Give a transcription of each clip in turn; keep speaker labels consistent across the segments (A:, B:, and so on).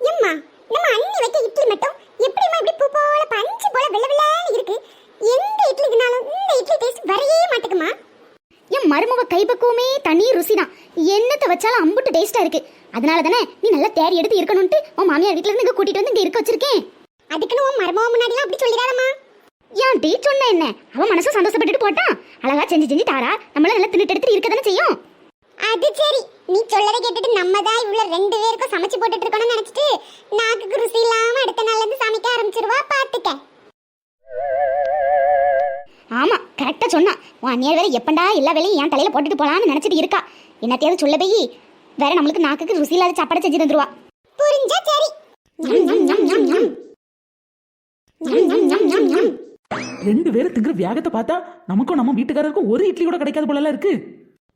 A: எம்மா நம்ம அண்ணி வைக்க இட்லி மட்டும் எப்படிம்மா இப்படி பூ போல பஞ்சு போல வெள்ள வெள்ளன்னு இருக்கு? எந்த இட்லி தினாலும் இந்த இட்லி டேஸ்ட் வரவே மாட்டேங்குமா?
B: என் மருமவ கைப்பக்குவமே தனி ருசி தான் என்னத்தை வச்சாலும் அம்புட்டு டேஸ்டா இருக்கு. அதனால தானே நீ நல்லா தேடி எடுத்து இருக்கணும்ட்டு உன் மாமியார் வீட்ல இருந்து கூட்டிட்டு வந்து இங்க இருக்க வச்சிருக்கேன்.
A: அதுக்குன்னு உன் மருமக முன்னாடிலாம் அப்படி சொல்லிடாதம்மா.
B: ஏன் டீ சொன்ன என்ன? அவன் மனசும் சந்தோஷப்பட்டுட்டு போட்டான் அழகா செஞ்சு செஞ்சு தாரா. நம்மள நல்லா தின்னுட்டு எடுத்துட்டு இருக்க தானே செய்யும்.
A: அது சரி. நீ சொல்லதை கேட்டுட்டு நம்ம தான் இவ்வளவு ரெண்டு பேருக்கும் சமைச்சு போட்டுட்டு இருக்கணும்னு நினைச்சிட்டு நாக்குக்கு ருசி இல்லாம அடுத்த நாள்ல இருந்து சமைக்க ஆரம்பிச்சிருவா பாத்துக்க.
B: ஆமா கரெக்டா சொன்னான் உன் அந்நியர் வேற எப்பண்டா எல்லா வேலையும் என் தலையில போட்டுட்டு போலான்னு நினைச்சிட்டு இருக்கா. என்னத்தையாவது சொல்ல போய் வேற நம்மளுக்கு நாக்குக்கு ருசி இல்லாத சாப்பாடை செஞ்சு தந்துருவா
A: புரிஞ்சா சரி.
C: ரெண்டு பேரும் திங்கிற வேகத்தை பார்த்தா நமக்கும் நம்ம வீட்டுக்காரருக்கும் ஒரு இட்லி கூட கிடைக்காது போல இருக்கு.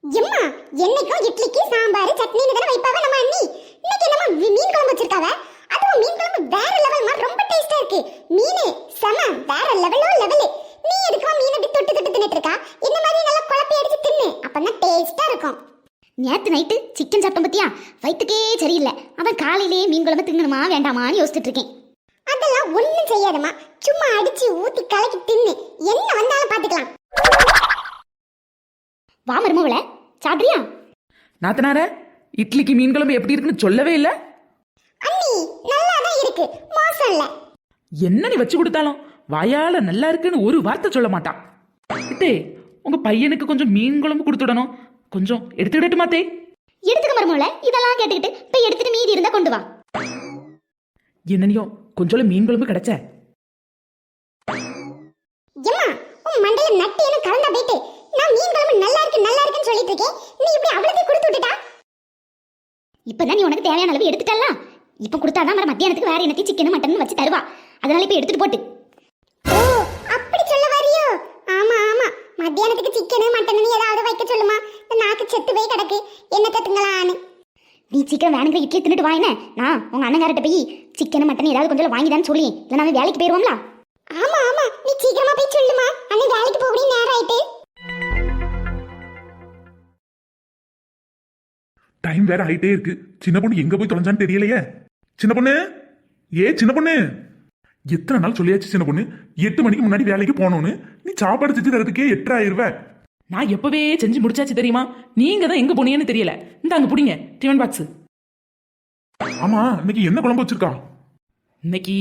A: எம்மா என்னைக்கும் இட்லிக்கு சாம்பார் சட்னி தானே வைப்பாவ நம்ம அண்ணி? இன்னைக்கு என்னமா மீன் குழம்பு வச்சிருக்காவ? அதுவும் மீன் குழம்பு வேற லெவல்மா ரொம்ப டேஸ்டா இருக்கு. மீன் செம வேற லெவலோ லெவலு நீ எதுக்குமா மீன் அப்படி தொட்டு தொட்டு தின்னுட்டு இருக்கா? இந்த மாதிரி நல்லா குழப்பி அடிச்சு தின்னு. அப்பதான் டேஸ்டா இருக்கும்.
B: நேற்று நைட்டு சிக்கன் சாப்பிட்டோம் பத்தியா? வயிற்றுக்கே சரியில்லை. அவன் காலையிலேயே மீன் குழம்பு திங்கணுமா வேண்டாமான்னு யோசிச்சுட்டு இருக்கேன்.
A: அதெல்லாம் ஒண்ணும் செய்யாதம்மா. சும்மா அடிச்சு ஊத்தி கலை
B: வா மருமவள சாப்பிட்றியா?
C: நாத்தனார இட்லிக்கு மீன் குழம்பு எப்படி இருக்குன்னு சொல்லவே இல்ல.
A: அண்ணி நல்லா தான் இருக்கு மோசம் இல்ல.
C: என்ன நீ வச்சு கொடுத்தாலும் வாயால நல்லா இருக்குன்னு ஒரு வார்த்தை சொல்ல மாட்டான் இத்தே உங்க பையனுக்கு கொஞ்சம் மீன் குழம்பு கொடுத்துடணும். கொஞ்சம் எடுத்துக்கிடட்டுமா தே
B: எடுத்துக்க மருமவள இதெல்லாம் கேட்டுக்கிட்டு போய் எடுத்துட்டு மீதி இருந்தா கொண்டு வா.
C: என்னனியோ கொஞ்சம் மீன் குழம்பு கிடைச்ச?
A: எம்மா உன் மண்டையில நட்டு என்ன கலந்தா போயிட்டு? நான் மீன் குழம்பு நல்லா இருக்கு நல்லா இருக்குன்னு சொல்லிட்டு இருக்கேன் நீ இப்படி அவ்வளவு கொடுத்து விட்டுட்டா?
B: இப்பதான் நீ உனக்கு தேவையான அளவு எடுத்துட்டல்ல? இப்ப கொடுத்தாதான் மறு மத்தியானத்துக்கு வேற என்னத்தையும் சிக்கன் மட்டன் வச்சு தருவா. அதனால இப்ப எடுத்துட்டு போட்டு.
A: ஓ அப்படி சொல்ல வரியோ? ஆமா ஆமா. மத்தியானத்துக்கு சிக்கனு மட்டனு ஏதாவது வைக்க சொல்லுமா. நாக்கு செத்து போய் கிடக்கு. என்ன தட்டுங்களான்னு.
B: நீ சீக்கிரம் வேணுங்கிற இட்லி தின்னுட்டு வா என்ன? நான் உங்க அண்ணங்கார்ட்ட போய் சிக்கன் மட்டன் ஏதாவது கொஞ்சம் வாங்கிதான்னு சொல்லி இல்லை நாம வேலைக்கு போயிருவோம்ல?
A: ஆமா ஆமா. நீ சீக்கிரமா போய் சொல்லுமா. அண்ணன் வேலைக்கு போக நேரம் ஆயிட்டு.
D: டைம் வேற ஆயிட்டே இருக்கு. சின்ன பொண்ணு எங்க போய் தொலைஞ்சான்னு தெரியலையே. சின்ன பொண்ணு? ஏ சின்ன பொண்ணு? எத்தனை நாள் சொல்லியாச்சு சின்ன பொண்ணு? எட்டு மணிக்கு முன்னாடி வேலைக்கு போகணும்னு நீ சாப்பாடு செஞ்சு தரதுக்கே எட்டரை ஆயிருவ
C: நான் எப்பவே செஞ்சு முடிச்சாச்சு தெரியுமா? நீங்க தான் எங்க போனீங்கன்னு தெரியல. இந்த அங்க புடிங்க. Tiffin box.
D: ஆமா இன்னைக்கு என்ன குழம்பு வச்சிருக்கா?
C: இன்னைக்கு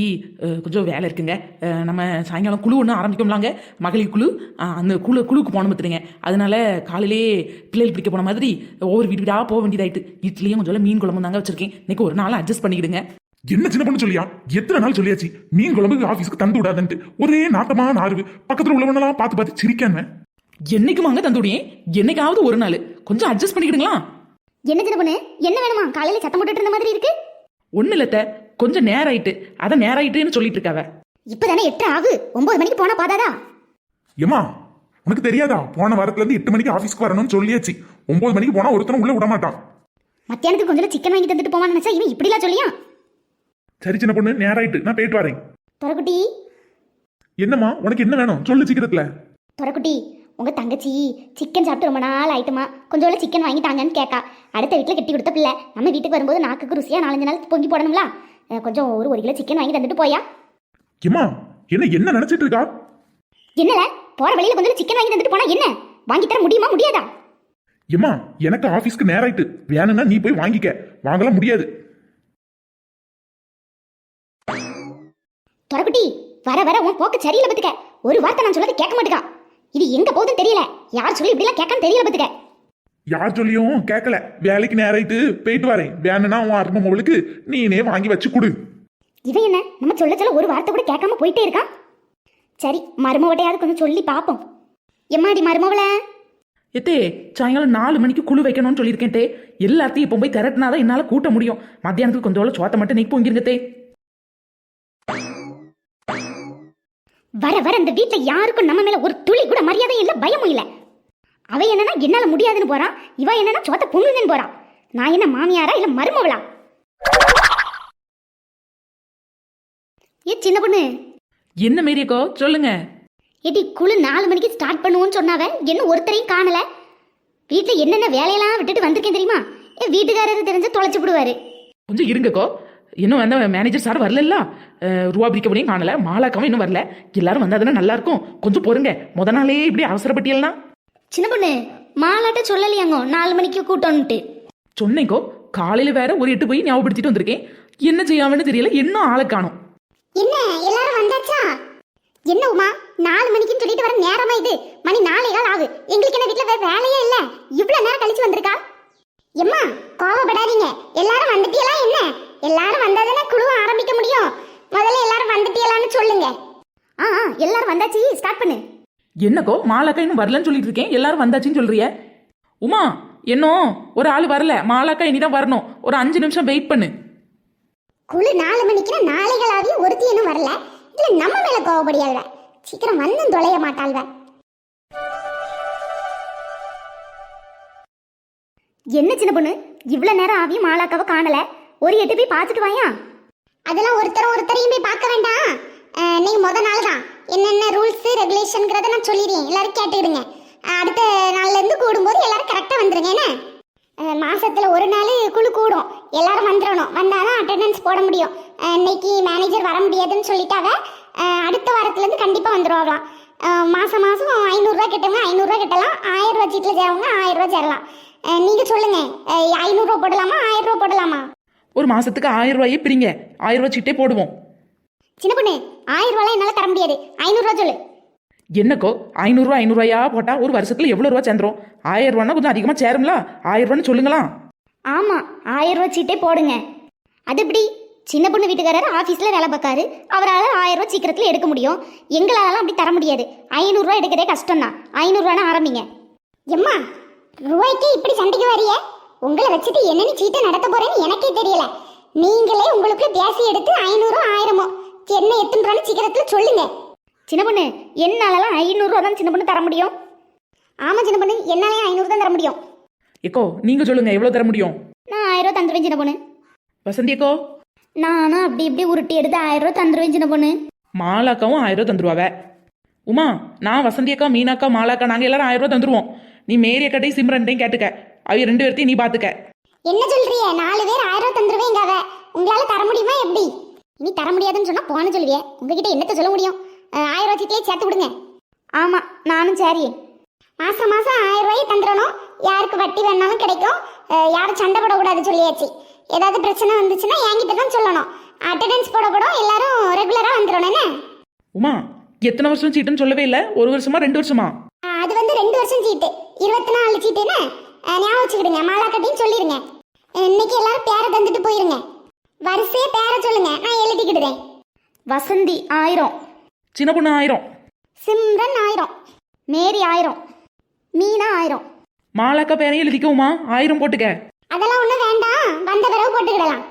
C: கொஞ்சம் வேலை இருக்குங்க. நம்ம சாயங்காலம் குழு ஒன்று ஆரம்பிக்கோம்லாங்க. மகளிர் குழு அந்த குழு குழுவுக்கு போகணும் பார்த்துருங்க அதனால காலையிலே பிள்ளைகள் பிடிக்க போன மாதிரி ஒவ்வொரு வீடு வீடாக போக வேண்டியதாயிட்டு. இட்லியும் கொஞ்சம் மீன் குழம்பு தாங்க வச்சிருக்கேன். இன்னைக்கு ஒரு நாள் அட்ஜஸ்ட் பண்ணிக்கிடுங்க.
D: என்ன சின்ன பொண்ணு சொல்லியா? எத்தனை நாள் சொல்லியாச்சு? மீன் குழம்புக்கு ஆபீஸ்க்கு தந்து விடாதன்ட்டு. ஒரே நாட்டமா நார்வு. பக்கத்துல உள்ளவனெல்லாம் பார்த்து பார்த்து சிரிக்காம?
C: என்னைக்குமாங்க தந்துடியேன் என்னைக்காவது ஒரு நாள். கொஞ்சம் அட்ஜஸ்ட் பண்ணிக்கிடுங்களா?
B: என்ன சின்ன பொண்ணு? என்ன வேணுமா? காலையில சத்தம் போட்டுட்டு இருந்த மாதிரி இருக்கு?
C: ஒன்றும் இல்லத்த கொஞ்சம் நேரம் ஆயிட்டு அதை நேரம் ஆயிட்டுன்னு சொல்லிட்டு இருக்காவ
B: இப்பதானே எட்டு ஆகு? ஒன்பது மணிக்கு போனா பாதாதா?
D: ஏமா உனக்கு தெரியாதா? போன வாரத்துல இருந்து எட்டு மணிக்கு ஆபீஸ்க்கு வரணும்னு சொல்லியாச்சு. ஒன்பது மணிக்கு போனா ஒருத்தனும் உள்ள விட மாட்டான்
B: மத்தியானத்துக்கு கொஞ்சம் சிக்கன் வாங்கி தந்துட்டு போவான்னு நினைச்சா இவன் இப்படிலாம் சொல்லியா?
D: சரி சின்ன பொண்ணு நேரம் ஆயிட்டு நான் போயிட்டு வரேன்.
B: துறக்குட்டி
D: என்னம்மா உனக்கு என்ன வேணும்? சொல்லு சீக்கிரத்துல.
B: துறக்குட்டி உங்க தங்கச்சி சிக்கன் சாப்பிட்டு ரொம்ப நாள் ஆயிட்டுமா? கொஞ்சோல சிக்கன் வாங்கி தாங்கன்னு கேட்கா அடுத்த வீட்டில் கட்டி கொடுத்த பிள்ளை. நம்ம வீட்டுக்கு வரும்போது நாக்குக்கு ருசியா நாலஞ்சு நாள் பொங்கி போடணும்ல? கொஞ்சம் ஒரு ஒரு கிலோ சிக்கன் வாங்கி தந்துட்டு போயா.
D: ஏமா என்ன என்ன நினைச்சிட்டு இருக்கா?
B: என்னல? போற வழியில கொஞ்சம் சிக்கன் வாங்கி தந்துட்டு போனா என்ன? வாங்கி தர முடியுமா முடியாதா?
D: ஏமா எனக்கு ஆபீஸ்க்கு நேரம் ஆயிட்டு வேணும்னா நீ போய் வாங்கிக்க. வாங்கலாம் முடியாது.
B: துறக்குட்டி வர வர உன் போக்கு சரியில்லை பத்துக்க. ஒரு வார்த்தை நான் சொல்லது கேட்க மாட்டுக்கா இது எங்க போகுதுன்னு தெரியல. யார் சொல்லி இப்படிலாம் கேட்கான்னு தெரியல பத்துக்க.
D: யார் சொல்லியும் கேட்கல வேலைக்கு நேரம் ஆயிட்டு போயிட்டு வரேன். வேணும்னா உன் அருமை மொபைலுக்கு நீனே வாங்கி வச்சு கொடு.
B: இவன் என்ன? நம்ம சொல்ல சொல்ல ஒரு வார்த்தை கூட கேட்காம போயிட்டே இருக்கான் சரி மருமவட்டையாவது கொஞ்சம் சொல்லி பார்ப்போம் எம்மாடி மருமவள?
C: எத்தே சாயங்காலம் நாலு மணிக்கு குழு வைக்கணும்னு சொல்லியிருக்கேன் தே. எல்லாத்தையும் இப்போ போய் திரட்டினாதான் என்னால் கூட்ட முடியும். மத்தியானத்துக்கு கொஞ்சம் சோத்தை மட்டும் நெய் பொங்கிருங்க தே.
B: வர வர இந்த வீட்ல யாருக்கும் நம்ம மேல ஒரு துளி கூட மரியாதையும் இல்ல பயமும் இல்ல. அவ என்னன்னா என்னால முடியாதுன்னு போறான் இவ என்னன்னா சோத்த பொங்குதுன்னு போறான் நான் என்ன மாமியாரா இல்ல மருமவளா? ஏ சின்ன பொண்ணு.
C: என்ன மாரியக்கோ? சொல்லுங்க.
B: ஏடி குழு நாலு மணிக்கு ஸ்டார்ட் பண்ணுவோன்னு சொன்னாவ. என்ன ஒருத்தரையும் காணல. வீட்டில் என்னென்ன வேலையெல்லாம் விட்டுட்டு வந்திருக்கேன் தெரியுமா? என் வீட்டுக்காரரு தெரிஞ்சு தொலைச்சு விடுவாரு.
C: கொஞ்சம் இருங்கக்கோ. இன்னும் அந்த மேனேஜர் சார் வரல ரூபா பிரிக்கப்படியும் காணல. மாலாக்காவும் இன்னும் வரல. எல்லாரும் வந்தா தானே நல்லா இருக்கும். கொஞ்சம் பொறுங்க. முத நாளே இப்படி அவசரப்பட்டியல்னா?
B: சின்ன பொண்ணு மாலாட்ட சொல்லலையாங்கோ? நாலு மணிக்கு கூட்டம்னுட்டு
C: சொன்னேங்கோ காலையில வேற ஒரு எட்டு போய் ஞாபகப்படுத்திட்டு வந்திருக்கேன். என்ன செய்யாமன்னு தெரியல இன்னும் ஆளை காணும்.
A: என்ன எல்லாரும் வந்தாச்சா? என்ன உமா நாலு மணிக்குன்னு சொல்லிட்டு வர நேரமா இது? மணி நாலே கால் ஆகு. எங்களுக்கு என்ன வீட்ல வேற வேலையே இல்ல. இவ்வளவு நேரம் கழிச்சு வந்திருக்கா? எம்மா கோவப்படாதீங்க. எல்லாரும் வந்துட்டீங்களா என்ன? எல்லாரும் வந்தாதானே குழுவை ஆரம்பிக்க முடியும். முதல்ல எல்லாரும் வந்துட்டீங்களான்னு சொல்லுங்க.
B: ஆ எல்லாரும் வந்தாச்சு. ஸ்டார்ட் பண்ணு.
C: என்னக்கோ மாலாக்கா இன்னும் வரலன்னு சொல்லிட்டு இருக்கேன். எல்லாரும் வந்தாச்சுன்னு சொல்றிய? உமா என்னோ ஒரு ஆள் வரல. மாலாக்கா இனிதான் வரணும். ஒரு அஞ்சு நிமிஷம் வெயிட் பண்ணு.
A: குழு நாலு மணிக்கு நாளைகளாவே ஒருத்தி இன்னும் வரல. இதுல நம்ம மேல கோவப்படியாள்வ சீக்கிரம் வந்தும் தொலைய மாட்டாள்வ
B: என்ன சின்ன பொண்ணு? இவ்வளோ நேரம் ஆவியும் மாலாக்காவை காணல. ஒரு எட்டு போய் பார்த்துட்டு வாயா?
A: அதெல்லாம் ஒருத்தரும் ஒருத்தரையும் போய் பார்க்க வேண்டாம் அஹ், இன்னைக்கு முத நாள் தான் என்னென்ன ரூல்ஸ் ரெகுலேஷன்ங்கிறத நான் சொல்லிடுறேன். எல்லாரும் கேட்டுக்கிடுங்க. அடுத்த நாள்ல இருந்து கூடும்போது எல்லாரும் கரெக்டாக வந்துருங்க என்ன? மாசத்துல ஒரு நாள் குழு கூடும். எல்லாரும் வந்துடணும். வந்தாதான் அட்டெண்டன்ஸ் போட முடியும். இன்னைக்கு மேனேஜர் வர முடியாதுன்னு சொல்லிட்டாவ அஹ், அடுத்த வாரத்துல இருந்து கண்டிப்பா வந்துருவாங்களாம். அஹ், மாசம் மாசம் ஐநூறுரூவா கட்டவங்க ஐநூறுரூவா கட்டலாம். ஆயிரம் ரூபா சீட்டில் சேரவங்க. ஆயிரம் ரூபா சேரலாம். அஹ், நீங்க சொல்லுங்க. அஹ், ஐநூறுரூவா போடலாமா? ஆயிரம் ரூபா போடலாமா?
C: ஒரு மாசத்துக்கு ஆயிரம் ரூபாயே பிரிங்க. ஆயிரம் ரூபாய் சீட்டே போடுவோம்.
A: சின்ன பொண்ணு ரூபாய் என்னால தர முடியாது. ஐநூறுரூவா சொல்லு.
C: என்னக்கோ? ஐநூறுரூவா ஐநூறுரூவாயா போட்டா ஒரு வருஷத்துல எவ்வளோ ரூபா சேர்ந்துரும்? ஆயிரம் ரூபானா கொஞ்சம் அதிகமாக சேரும்ல? ஆயிரம் ரூபான்னு சொல்லுங்களா?
B: ஆமாம் ஆயிரம் ரூபா சீட்டே போடுங்க. அது எப்படி? சின்ன பொண்ணு வீட்டுக்காரர் ஆஃபீஸில் வேலை பார்க்காரு. அவரால் ஆயிரம் ரூபா சீக்கிரத்தில் எடுக்க முடியும். எங்களாலாம் அப்படி தர முடியாது. ஐநூறுரூவா எடுக்கிறதே கஷ்டம் தான் ஐநூறுரூவான்னு ஆரம்பிங்க.
A: எம்மா ரூபாய்க்கே இப்படி சண்டைக்கு வரிய? உங்களை வச்சுட்டு என்னன்னு சீட்டை நடத்த போறேன்னு எனக்கே தெரியல. நீங்களே உங்களுக்கு பேசி எடுத்து ஐநூறோ ஆயிரமோ என்ன எத்துன்றான்னு சீக்கிரத்துல சொல்லுங்க.
B: சின்ன பொண்ணு என்னாலலாம் ஐநூறுரூவா தான் சின்ன பொண்ணு தர முடியும்.
A: ஆமா சின்ன பொண்ணு என்னாலே ஐநூறு தான் தர முடியும்.
C: ஏக்கோ நீங்க சொல்லுங்க எவ்வளோ தர முடியும்?
B: நான் ஆயிரம் ரூபா தந்துடுவேன் சின்ன பொண்ணு.
C: வசந்தி அக்கோ
B: நானும் அப்படி இப்படி உருட்டி எடுத்து ஆயிரம் ரூபா தந்துடுவேன் சின்ன பொண்ணு.
C: மாலாக்காவும் ஆயிரம் ரூபா தந்துருவாவ. உமா நான் வசந்தி அக்கா மீனாக்கா மாலாக்கா நாங்கள் எல்லாரும் ஆயிரம் ரூபா தந்துருவோம். நீ மேரி அக்கட்டையும் சிம்ரன்ட்டையும் கேட்டுக்க. அவ ரெண்டு பேர்த்தையும் நீ பார்த்துக்க
A: என்ன சொல்றிய? நாலு பேர் ஆயிரம் தந்துருவேங்க அவ உங்களால தர முடியுமா எப்படி? இனி தர முடியாதுன்னு சொன்னா போன சொல்லுவியே. உங்ககிட்ட என்னத்த சொல்ல முடியும்? சீட்லயே சேர்த்து விடுங்க.
B: ஆமாம் நானும் சரி.
A: மாசம் மாசம் ஆயிரம் ரூபாய் தந்துடணும். யாருக்கு வட்டி வேணாலும் கிடைக்கும். யாரும் சண்டை போடக்கூடாது சொல்லியாச்சு. ஏதாவது பிரச்சனை வந்துச்சுன்னா என்கிட்ட தான் சொல்லணும். அட்டெண்டன்ஸ் போடக்கூடும் எல்லாரும் ரெகுலரா வந்துடணும் என்ன?
C: உமா எத்தனை வருஷம் சீட்டுன்னு சொல்லவே இல்லை. ஒரு வருஷமா ரெண்டு வருஷமா?
A: அது வந்து ரெண்டு வருஷம் சீட்டு. இருபத்தி நாலு சீட்டுன்னு ஞாபகம் வச்சுக்கிடுங்க. மாலாக்கட்டின்னு சொல்லிடுங்க இன்னைக்கு எல்லாரும் பேரை தந்துட்டு போயிருங்க. வரிசையா பேரை சொல்லுங்க. நான் எழுதிக்கிடுறேன்.
B: வசந்தி ஆயிரம்.
C: சின்ன பொண்ணு ஆயிரம்.
A: சிம்ரன் ஆயிரம்.
B: மேரி ஆயிரம். மீனா ஆயிரம்.
C: மாலாக்கா பேரையும் எழுதிக்க உமா ஆயிரம் போட்டுக்க.
A: அதெல்லாம் ஒன்றும் வேண்டாம். வந்த பிறகு போட்டுக்கிடலாம்.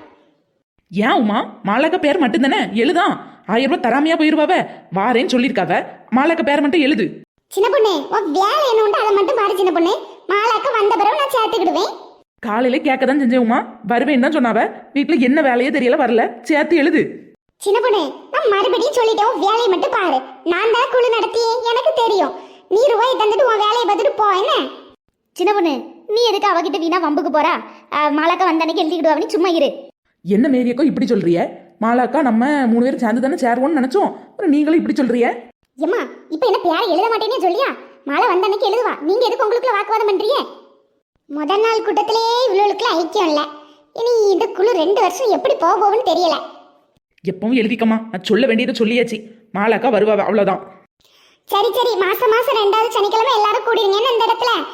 C: ஏன் உமா? மாலாக்கா பேர் மட்டும்தானே? எழுதான் ஆயிரம் ரூபாய் தராமையா போயிருவாவ? வாரேன்னு சொல்லியிருக்காவ. மாலாக்கா பேர் மட்டும் எழுது.
A: சின்ன பொண்ணு உன் வேலை என்ன உண்டு? அதை மட்டும் பாரு சின்ன பொண்ணு. மாலாக்க வந்த பிறகு நான் சேர்த்துக்கிடுவேன்.
C: காலையில கேட்க தான் செஞ்சேன் உமா. வருவேன்னு தான் சொன்னாவ. வீட்டுல என்ன வேலையே தெரியல வரல. சேர்த்து எழுது.
A: சின்ன பொண்ணு மறுபடியும் சொல்லிட்டேன் வேலையை மட்டும் பாரு. நான் தான் குழு நடத்தியே? எனக்கு தெரியும். நீ ரூபாய் தந்துட்டு உன் வேலையை பார்த்துட்டு போ என்ன?
B: சின்ன பொண்ணு நீ எதுக்கு அவகிட்ட வீணா வம்புக்கு போறா? அஹ், மாலாக்கா வந்த அன்னைக்கு எழுதிக்கிடுவா சும்மா இரு.
C: என்ன மேரியக்கோ இப்படி சொல்றிய? மாலாக்கா நம்ம மூணு பேரும் சேர்ந்து தானே சேருவோம்னு நினைச்சோம். அப்புறம் நீங்களும் இப்படி சொல்றிய?
A: ஏம்மா இப்போ என்ன பேரை எழுத மாட்டேனே சொல்லியா? மாலை வந்த அன்னைக்கு எழுதுவா. நீங்க எதுக்கு உங்களுக்குள்ள வாக்குவாதம் பண்றீங்க? முதல் நாள் கூட்டத்திலே இவ்வளவுக்குள்ள ஐக்கியம் இல்ல. இனி இந்த குழு ரெண்டு வருஷம் எப்படி போக போகும்னு தெரியல.
C: எப்பவும் எழுதிக்கம்மா. நான் சொல்ல வேண்டியதை சொல்லியாச்சு. மாலாக்கா வருவா அவ்வளவுதான்.
A: சரி சரி. மாசம் மாசம் ரெண்டாவது சனிக்கிழமை எல்லாரும் கூடிருங்கன்னு இந்த இடத்துல?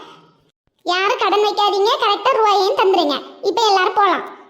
A: யாரும் கடன் வைக்காதீங்க. கரெக்டா ரூபாயையும் தந்துருங்க. இப்போ எல்லாரும் போலாம்.